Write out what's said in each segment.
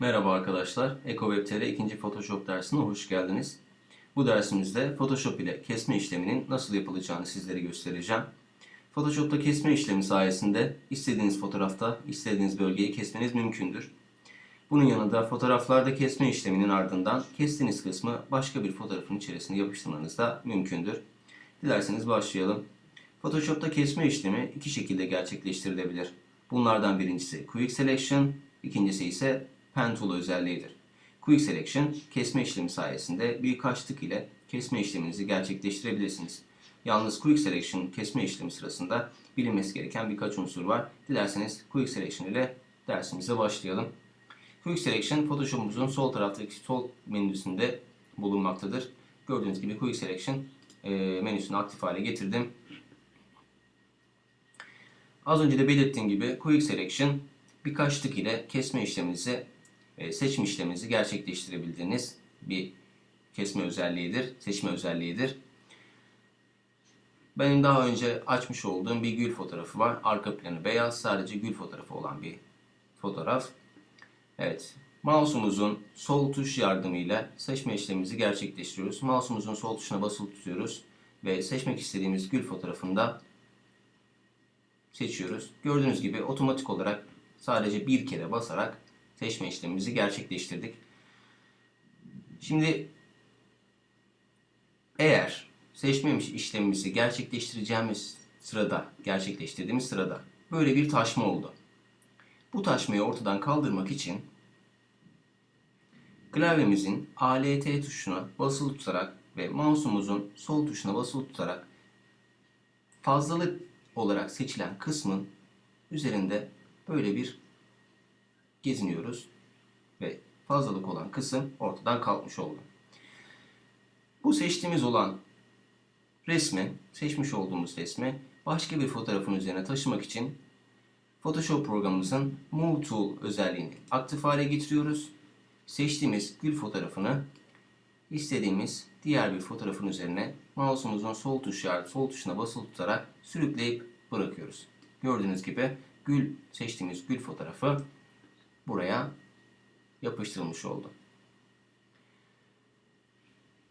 Merhaba arkadaşlar, EcoWeb.tr ikinci Photoshop dersine hoş geldiniz. Bu dersimizde Photoshop ile kesme işleminin nasıl yapılacağını sizlere göstereceğim. Photoshop'ta kesme işlemi sayesinde istediğiniz fotoğrafta istediğiniz bölgeyi kesmeniz mümkündür. Bunun yanında fotoğraflarda kesme işleminin ardından kestiğiniz kısmı başka bir fotoğrafın içerisine yapıştırmanız da mümkündür. Dilerseniz başlayalım. Photoshop'ta kesme işlemi iki şekilde gerçekleştirilebilir. Bunlardan birincisi Quick Selection, ikincisi ise Pen Tool özelliğidir. Quick Selection, kesme işlemi sayesinde birkaç tık ile kesme işleminizi gerçekleştirebilirsiniz. Yalnız Quick Selection kesme işlemi sırasında bilinmesi gereken birkaç unsur var. Dilerseniz Quick Selection ile dersimize başlayalım. Quick Selection, Photoshop'umuzun sol taraftaki sol menüsünde bulunmaktadır. Gördüğünüz gibi Quick Selection e, menüsünü aktif hale getirdim. Az önce de belirttiğim gibi Quick Selection birkaç tık ile kesme işleminizi, seçim işleminizi gerçekleştirebildiğiniz bir kesme özelliğidir, seçme özelliğidir. Benim daha önce açmış olduğum bir gül fotoğrafı var. Arka planı beyaz, sadece gül fotoğrafı olan bir fotoğraf. Evet, mouse'umuzun sol tuş yardımıyla seçme işlemimizi gerçekleştiriyoruz. Mouse'umuzun sol tuşuna basılı tutuyoruz ve seçmek istediğimiz gül fotoğrafında seçiyoruz. Gördüğünüz gibi otomatik olarak sadece bir kere basarak seçme işlemimizi gerçekleştirdik. Şimdi eğer seçme işlemimizi gerçekleştireceğimiz sırada, gerçekleştirdiğimiz sırada böyle bir taşma oldu. Bu taşmayı ortadan kaldırmak için klavyemizin ALT tuşuna basılı tutarak ve mouse'umuzun sol tuşuna basılı tutarak fazlalık olarak seçilen kısmın üzerinde böyle bir geziniyoruz ve fazlalık olan kısım ortadan kalkmış oldu. Bu seçtiğimiz olan resmi, seçmiş olduğumuz resmi başka bir fotoğrafın üzerine taşımak için Photoshop programımızın Move Tool özelliğini aktif hale getiriyoruz. Seçtiğimiz gül fotoğrafını istediğimiz diğer bir fotoğrafın üzerine mouse'umuzun sol tuşu sol tuşuna basılı tutarak sürükleyip bırakıyoruz. Gördüğünüz gibi gül seçtiğimiz gül fotoğrafı buraya yapıştırılmış oldu.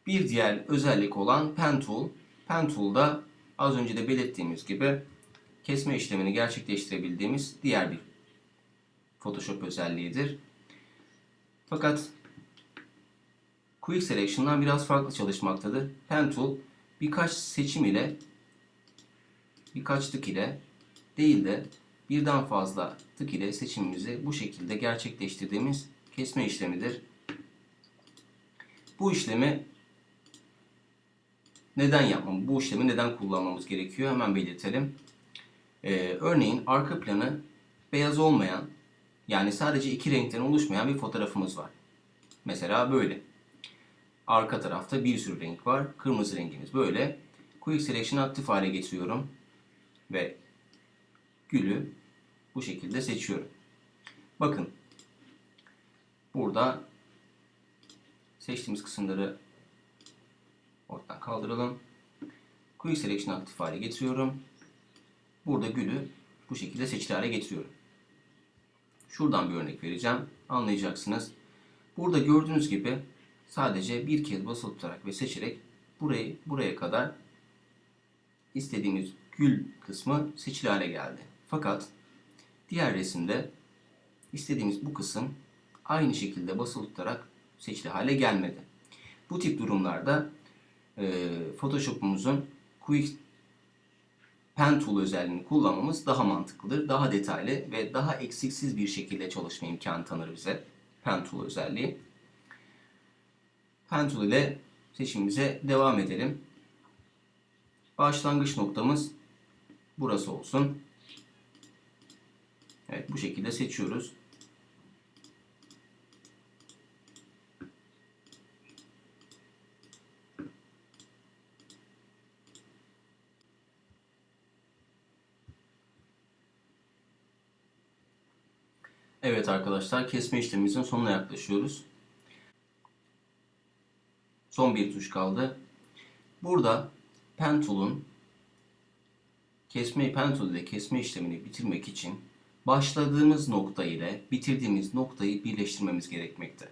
Bir diğer özellik olan Pen Tool. Pen Tool'da az önce de belirttiğimiz gibi kesme işlemini gerçekleştirebildiğimiz diğer bir Photoshop özelliğidir. Fakat Quick Selection'dan biraz farklı çalışmaktadır. Pen Tool birkaç seçim ile birkaç tık ile değil de birden fazla tık ile seçimimizi bu şekilde gerçekleştirdiğimiz kesme işlemidir. Bu işlemi neden yapmamız, bu işlemi neden kullanmamız gerekiyor hemen belirtelim. Ee, örneğin arka planı beyaz olmayan yani sadece iki renkten oluşmayan bir fotoğrafımız var. Mesela böyle. Arka tarafta bir sürü renk var. Kırmızı rengimiz böyle. Quick Selection aktif hale getiriyorum. Ve gülü bu şekilde seçiyorum. Bakın. Burada seçtiğimiz kısımları ortadan kaldıralım. Quick Selection aktif hale getiriyorum. Burada gülü bu şekilde seçili hale getiriyorum. Şuradan bir örnek vereceğim. Anlayacaksınız. Burada gördüğünüz gibi sadece bir kez basılı tutarak ve seçerek burayı buraya kadar istediğimiz gül kısmı seçili hale geldi. Fakat diğer resimde istediğimiz bu kısım aynı şekilde basılı tutarak seçili hale gelmedi. Bu tip durumlarda e, Photoshop'umuzun Quick Pen Tool özelliğini kullanmamız daha mantıklıdır. Daha detaylı ve daha eksiksiz bir şekilde çalışma imkanı tanır bize Pen Tool özelliği. Pen Tool ile seçimimize devam edelim. Başlangıç noktamız burası olsun. Evet bu şekilde seçiyoruz. Evet arkadaşlar kesme işlemimizin sonuna yaklaşıyoruz. Son bir tuş kaldı. Burada Pen Tool'un kesme Pen Tool kesme işlemini bitirmek için başladığımız nokta ile bitirdiğimiz noktayı birleştirmemiz gerekmekte.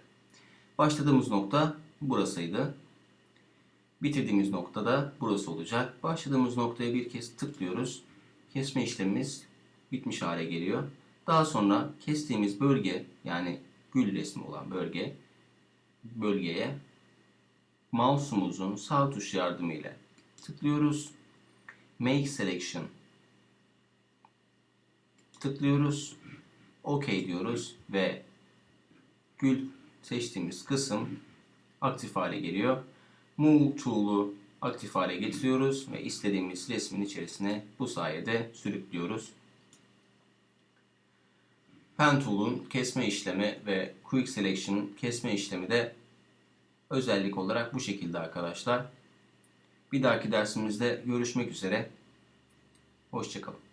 Başladığımız nokta burasıydı. Bitirdiğimiz nokta da burası olacak. Başladığımız noktaya bir kez tıklıyoruz. Kesme işlemimiz bitmiş hale geliyor. Daha sonra kestiğimiz bölge yani gül resmi olan bölge bölgeye mouse'umuzun sağ tuş yardımıyla tıklıyoruz. Make selection tıklıyoruz. OK diyoruz ve gül seçtiğimiz kısım aktif hale geliyor. Move tool'u aktif hale getiriyoruz ve istediğimiz resmin içerisine bu sayede sürüklüyoruz. Pen Tool'un kesme işlemi ve Quick Selection kesme işlemi de özellik olarak bu şekilde arkadaşlar. Bir dahaki dersimizde görüşmek üzere. Hoşçakalın.